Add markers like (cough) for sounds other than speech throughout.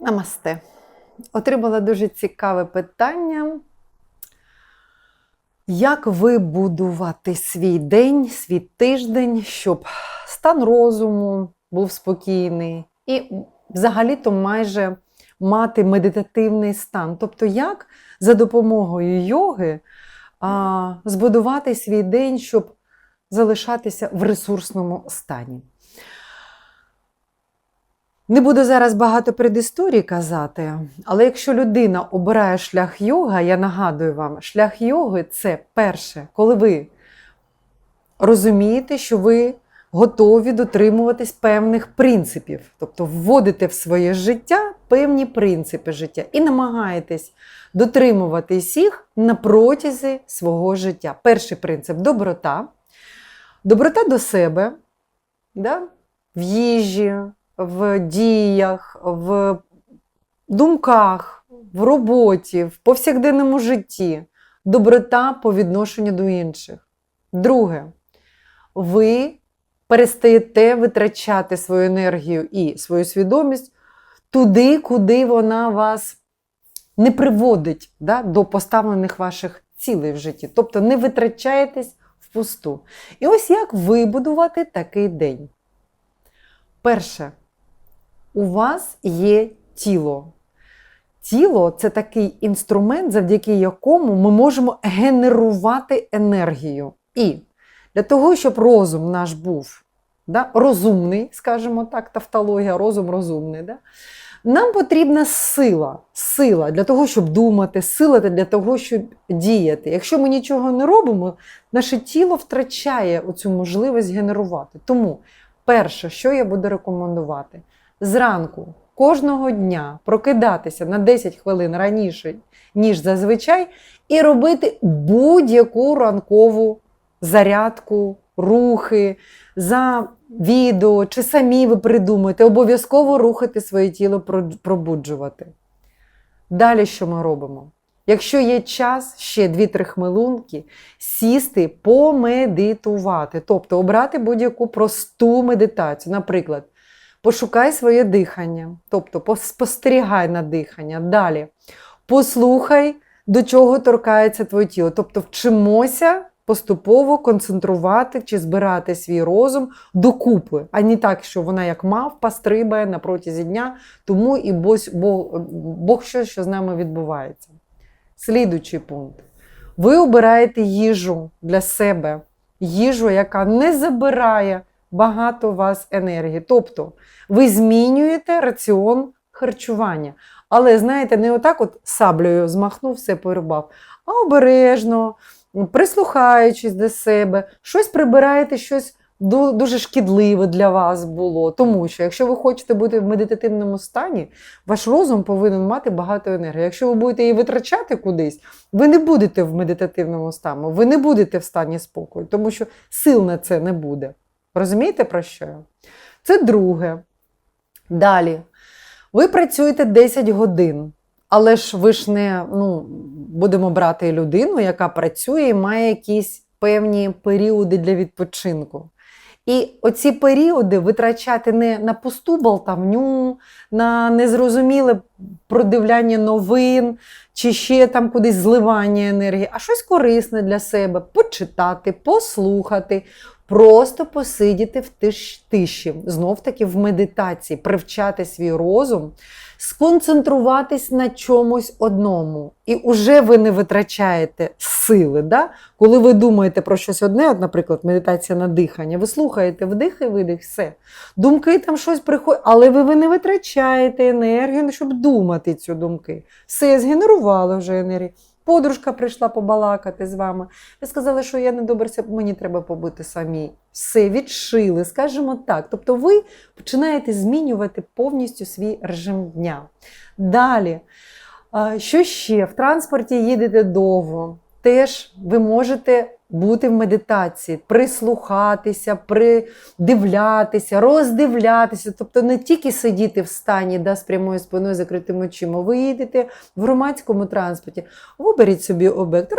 Намасте. Отримала дуже цікаве питання. Як вибудувати свій день, свій тиждень, щоб стан розуму був спокійний і взагалі-то майже мати медитативний стан? Тобто, як за допомогою йоги а, збудувати свій день, щоб залишатися в ресурсному стані? Не буду зараз багато предісторії казати, але якщо людина обирає шлях йога, я нагадую вам, шлях йоги це перше, коли ви розумієте, що ви готові дотримуватись певних принципів, тобто вводите в своє життя певні принципи життя і намагаєтесь дотримуватись їх на протязі свого життя. Перший принцип доброта. Доброта до себе, да? в їжі в діях, в думках, в роботі, в повсякденному житті, доброта по відношенню до інших. Друге, ви перестаєте витрачати свою енергію і свою свідомість туди, куди вона вас не приводить да, до поставлених ваших цілей в житті. Тобто не витрачаєтесь впусту. І ось як вибудувати такий день. Перше, у вас є тіло. Тіло це такий інструмент, завдяки якому ми можемо генерувати енергію. І для того, щоб розум наш був да, розумний, скажімо так, тавтологія, розум розумний. Да, нам потрібна сила. Сила для того, щоб думати, сила для того, щоб діяти. Якщо ми нічого не робимо, наше тіло втрачає оцю можливість генерувати. Тому перше, що я буду рекомендувати, зранку кожного дня прокидатися на 10 хвилин раніше, ніж зазвичай, і робити будь-яку ранкову зарядку, рухи за відео чи самі ви придумаєте, обов'язково рухати своє тіло, пробуджувати. Далі що ми робимо? Якщо є час, ще 2-3 хвилинки, сісти, помедитувати, тобто обрати будь-яку просту медитацію. Наприклад, пошукай своє дихання, тобто спостерігай на дихання. Далі послухай, до чого торкається твоє тіло. Тобто вчимося поступово концентрувати чи збирати свій розум докупи, а не так, що вона як мавпа стрибає на протязі дня, тому і Бог, Бог, що, що з нами відбувається. Слідуючий пункт. Ви обираєте їжу для себе, їжу, яка не забирає багато у вас енергії. Тобто ви змінюєте раціон харчування. Але, знаєте, не отак от саблею змахнув, все порубав, а обережно, прислухаючись до себе, щось прибираєте, щось дуже шкідливе для вас було. Тому що, якщо ви хочете бути в медитативному стані, ваш розум повинен мати багато енергії. Якщо ви будете її витрачати кудись, ви не будете в медитативному стані, ви не будете в стані спокою, тому що сил на це не буде. Розумієте, про що? Це друге. Далі. Ви працюєте 10 годин, але ж ви ж не ну, будемо брати людину, яка працює і має якісь певні періоди для відпочинку. І оці періоди витрачати не на пусту болтавню, на незрозуміле продивляння новин чи ще там кудись зливання енергії, а щось корисне для себе почитати, послухати, Просто посидіти в тиш, тиші, знов-таки в медитації, привчати свій розум, сконцентруватись на чомусь одному. І вже ви не витрачаєте сили. Да? Коли ви думаєте про щось одне, от, наприклад, медитація на дихання, ви слухаєте вдих і видих, все. Думки там щось приходять, але ви, ви не витрачаєте енергію, щоб думати ці думки. Все, згенерували вже енергію. Подружка прийшла побалакати з вами. Ви сказали, що я не доберся, мені треба побути самій. Все, відшили, скажімо так. Тобто ви починаєте змінювати повністю свій режим дня. Далі, що ще? В транспорті їдете довго. Теж ви можете бути в медитації, прислухатися, придивлятися, роздивлятися, тобто не тільки сидіти в стані да, з прямою спиною закритими очима, ви їдете в громадському транспорті, виберіть собі об'єкт,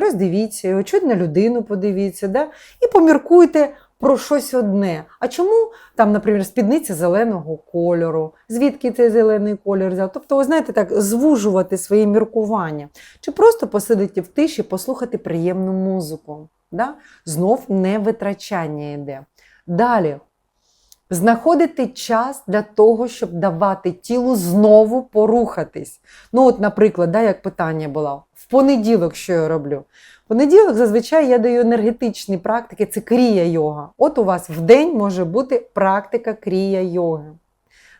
роздивіться його, чуть на людину подивіться, да, і поміркуйте про щось одне. А чому там, наприклад, спідниця зеленого кольору? Звідки цей зелений колір взяв? Тобто, ви знаєте, так звужувати свої міркування. Чи просто посидіти в тиші, послухати приємну музику. Да? Знов не витрачання йде. Далі. Знаходити час для того, щоб давати тілу знову порухатись. Ну, от, наприклад, да, як питання було, в понеділок, що я роблю? Понеділок зазвичай я даю енергетичні практики, це крія йога. От у вас в день може бути практика крія йоги.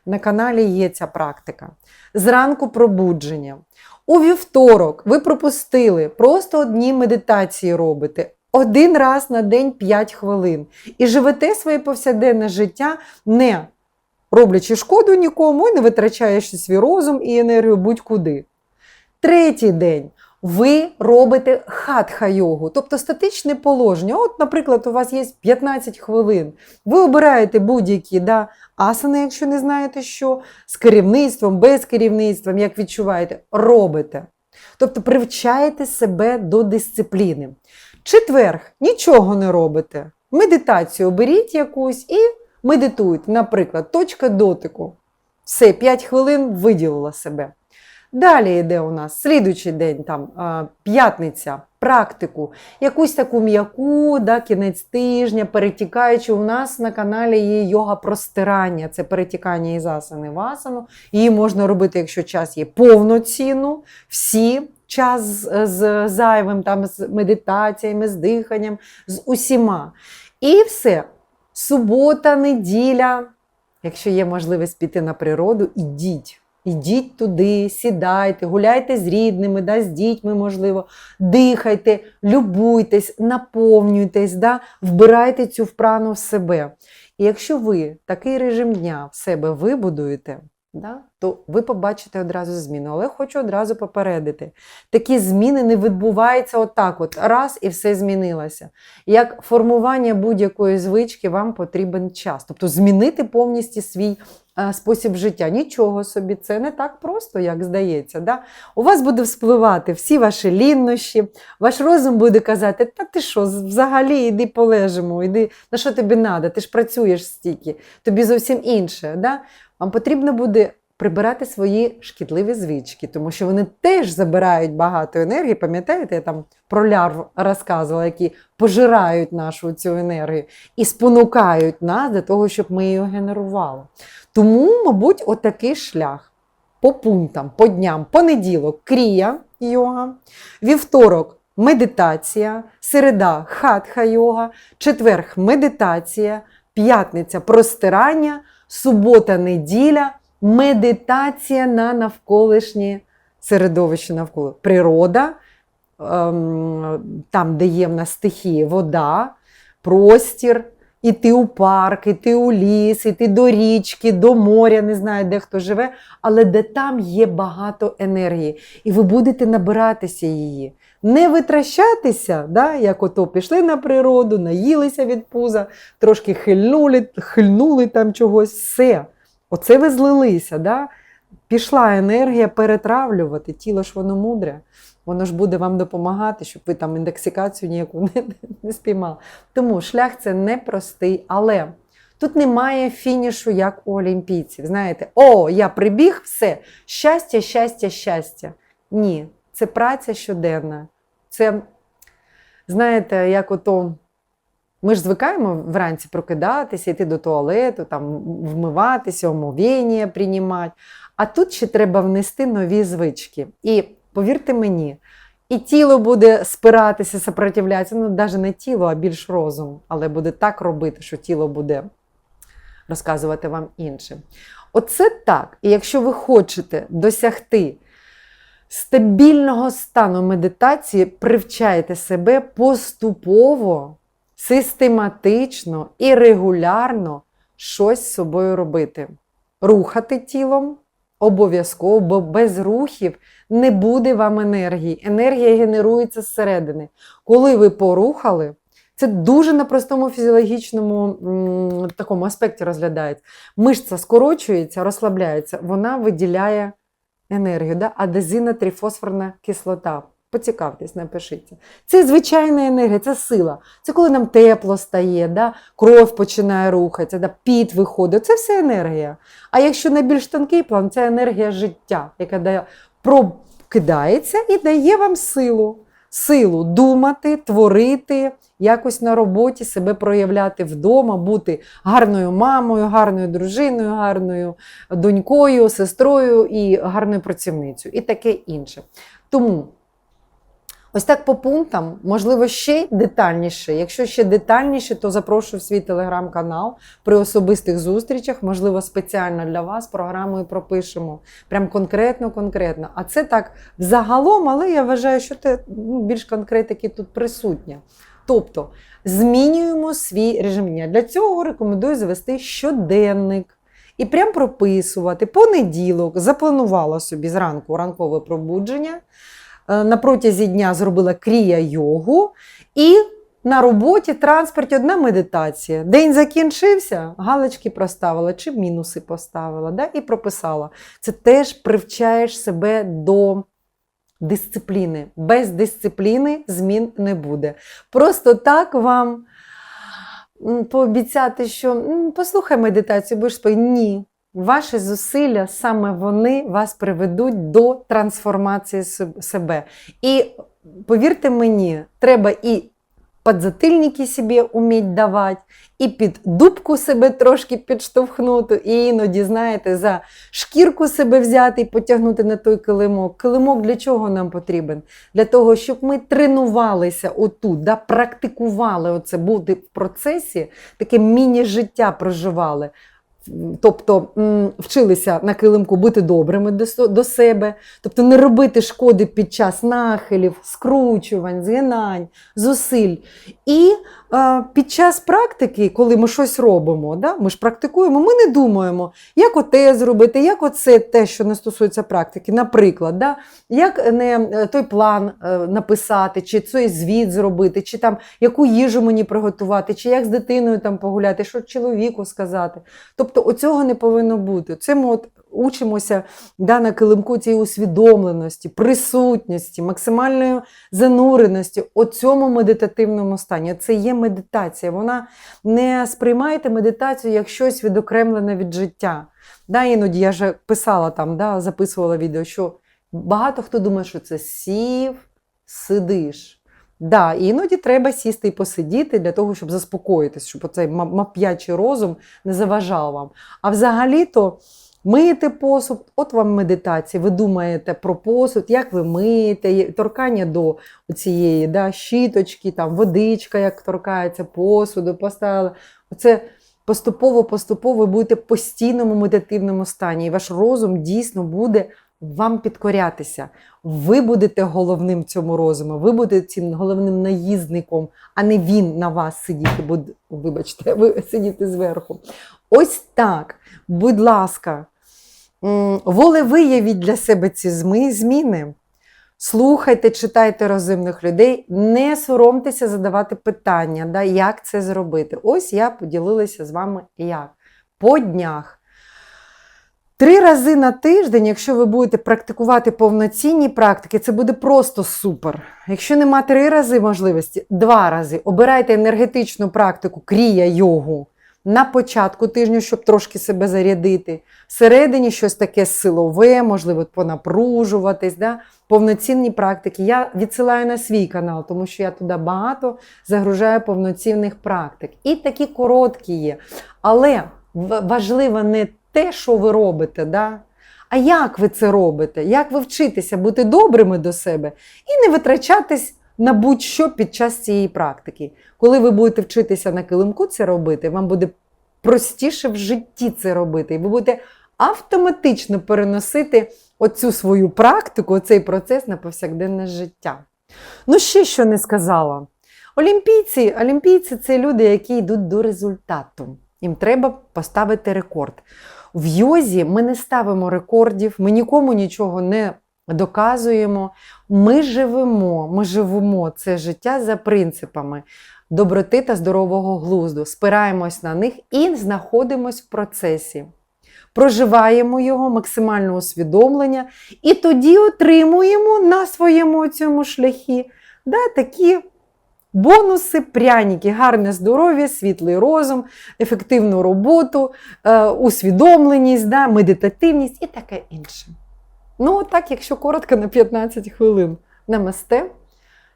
На каналі є ця практика. Зранку пробудження. У вівторок ви пропустили, просто одні медитації робите. Один раз на день 5 хвилин. І живете своє повсякденне життя, не роблячи шкоду нікому і не витрачаючи свій розум і енергію будь-куди. Третій день. Ви робите хатха-йогу, тобто статичне положення. От, наприклад, у вас є 15 хвилин. Ви обираєте будь-які да, асани, якщо не знаєте що, з керівництвом, без керівництва, як відчуваєте, робите. Тобто привчаєте себе до дисципліни. Четверг нічого не робите. Медитацію оберіть якусь і медитуйте. Наприклад, точка дотику. Все, 5 хвилин виділила себе. Далі йде у нас слідуючий день, там, п'ятниця, практику, якусь таку м'яку, да, кінець тижня, перетікаючи. У нас на каналі є йога простирання, це перетікання із асани в асану. Її можна робити, якщо час є повноцінну, всі час з, з зайвим, там, з медитаціями, з диханням, з усіма. І все. Субота, неділя. Якщо є можливість піти на природу, ідіть. Ідіть туди, сідайте, гуляйте з рідними, да, з дітьми, можливо, дихайте, любуйтесь, наповнюйтесь, да, вбирайте цю впрану в себе. І якщо ви такий режим дня в себе вибудуєте, да, то ви побачите одразу зміну. Але хочу одразу попередити: такі зміни не відбуваються отак, от раз і все змінилося. Як формування будь-якої звички, вам потрібен час. Тобто змінити повністю свій е, спосіб життя. Нічого собі, це не так просто, як здається. Да? У вас буде вспливати всі ваші ліннощі, ваш розум буде казати, та ти що, взагалі йди полежимо, йди, на що тобі треба, ти ж працюєш стільки, тобі зовсім інше. Да? Вам потрібно буде прибирати свої шкідливі звички, тому що вони теж забирають багато енергії. Пам'ятаєте, я там про лярв розказувала, які пожирають нашу цю енергію і спонукають нас для того, щоб ми її генерували. Тому, мабуть, отакий шлях по пунктам, по дням, понеділок крія йога, вівторок медитація, середа хатха йога, четверг медитація, п'ятниця простирання, субота, неділя, медитація на навколишнє середовище навколо. Природа, ем, там, де є в нас стихії, вода, простір, іти у парк, іти у ліс, іти до річки, до моря, не знаю, де хто живе, але де там є багато енергії, і ви будете набиратися її. Не витрачатися, да, як ото пішли на природу, наїлися від пуза, трошки хильнули, хильнули там чогось, все. Оце ви злилися. Да? Пішла енергія перетравлювати, тіло ж воно мудре, воно ж буде вам допомагати, щоб ви там індексикацію ніяку (laughs) не, не спіймали. Тому шлях це непростий, але тут немає фінішу, як у олімпійців. Знаєте, о, я прибіг, все, щастя, щастя, щастя. Ні, це праця щоденна. Це, знаєте, як ото. Ми ж звикаємо вранці прокидатися, йти до туалету, там, вмиватися, омовіння приймати. А тут ще треба внести нові звички. І повірте мені, і тіло буде спиратися, сопротивлятися, ну навіть не тіло, а більш розум, але буде так робити, що тіло буде розказувати вам інше. Оце так. І якщо ви хочете досягти стабільного стану медитації, привчайте себе поступово систематично і регулярно щось з собою робити. Рухати тілом обов'язково, бо без рухів не буде вам енергії. Енергія генерується зсередини. Коли ви порухали, це дуже на простому фізіологічному такому аспекті розглядається. Мишця скорочується, розслабляється, вона виділяє енергію, да? адезина трифосфорна кислота. Поцікавтесь, напишіться. Це звичайна енергія, це сила. Це коли нам тепло стає, да? кров починає рухатися, да? піт виходить. Це все енергія. А якщо на більш тонкий план, це енергія життя, яка дає, прокидається і дає вам силу. Силу думати, творити, якось на роботі себе проявляти вдома, бути гарною мамою, гарною дружиною, гарною донькою, сестрою і гарною працівницею, і таке інше. Тому ось так по пунктам, можливо, ще детальніше. Якщо ще детальніше, то запрошую в свій телеграм-канал при особистих зустрічах, можливо, спеціально для вас програмою пропишемо. Прям конкретно, конкретно. А це так загалом, але я вважаю, що те ну, більш конкретики тут присутня. Тобто змінюємо свій режим дня. Для цього рекомендую завести щоденник. І прям прописувати понеділок, запланувала собі зранку ранкове пробудження. Е, На протязі дня зробила крія йогу і на роботі, транспорті одна медитація. День закінчився, галочки проставила чи мінуси поставила, да? і прописала. Це теж привчаєш себе до дисципліни. Без дисципліни змін не буде. Просто так вам пообіцяти, що послухай медитацію, будеш спати. Ні. Ваші зусилля, саме вони вас приведуть до трансформації себе. І повірте мені, треба і подзатильники собі уміть давати, і під дубку себе трошки підштовхнути, і іноді, знаєте, за шкірку себе взяти і потягнути на той килимок. Килимок для чого нам потрібен? Для того, щоб ми тренувалися отут, да, практикували оце, бути в процесі, таке міні-життя проживали. Тобто вчилися на килимку бути добрими до, себе, тобто не робити шкоди під час нахилів, скручувань, згинань, зусиль. І під час практики, коли ми щось робимо, да, ми ж практикуємо, ми не думаємо, як оте зробити, як оце те, що не стосується практики. Наприклад, да, як не е, той план е, написати, чи цей звіт зробити, чи там яку їжу мені приготувати, чи як з дитиною там погуляти, що чоловіку сказати. Тобто оцього не повинно бути. Це ми от учимося да, на килимку цієї усвідомленості, присутності, максимальної зануреності у цьому медитативному стані. Це є медитація. Вона не сприймайте медитацію як щось відокремлене від життя. Да, іноді я вже писала там, да, записувала відео, що багато хто думає, що це сів, сидиш. Да, іноді треба сісти і посидіти для того, щоб заспокоїтись, щоб оцей мап'ячий розум не заважав вам. А взагалі-то миєте посуд, от вам медитація. Ви думаєте про посуд, як ви миєте, торкання до цієї да, щіточки, там водичка, як торкається посуду, поставили. Оце поступово-поступово ви будете в постійному медитативному стані, і ваш розум дійсно буде вам підкорятися. Ви будете головним цьому розуму, ви будете цим головним наїзником, а не він на вас сидіти, буде, вибачте, ви сидіти зверху. Ось так, будь ласка, волевиявіть для себе ці зміни. Слухайте, читайте розумних людей, не соромтеся задавати питання, да, як це зробити. Ось я поділилася з вами як. По днях. Три рази на тиждень, якщо ви будете практикувати повноцінні практики, це буде просто супер. Якщо нема три рази можливості, два рази. Обирайте енергетичну практику, крія йогу на початку тижня, щоб трошки себе зарядити. Всередині щось таке силове, можливо, понапружуватись. Да? Повноцінні практики. Я відсилаю на свій канал, тому що я туди багато загружаю повноцінних практик. І такі короткі є. Але важливо не те, що ви робите, да? а як ви це робите, як ви вчитеся бути добрими до себе і не витрачатись на будь-що під час цієї практики. Коли ви будете вчитися на килимку це робити, вам буде простіше в житті це робити. І ви будете автоматично переносити оцю свою практику, цей процес на повсякденне життя. Ну, ще що не сказала. Олімпійці, олімпійці це люди, які йдуть до результату. Їм треба поставити рекорд. В йозі ми не ставимо рекордів, ми нікому нічого не доказуємо. Ми живемо, ми живемо це життя за принципами доброти та здорового глузду, спираємось на них і знаходимось в процесі. проживаємо його, максимальне усвідомлення, і тоді отримуємо на своєму цьому шляхі да, такі бонуси, пряники, гарне здоров'я, світлий розум, ефективну роботу, е, усвідомленість, да, медитативність і таке інше. Ну, так, якщо коротко, на 15 хвилин. Намасте.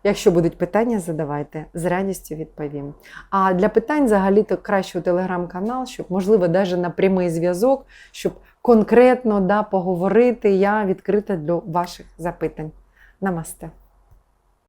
Якщо будуть питання, задавайте, з радістю відповім. А для питань взагалі то краще у телеграм-канал, щоб, можливо, навіть на прямий зв'язок, щоб конкретно да, поговорити. Я відкрита для ваших запитань. Намасте.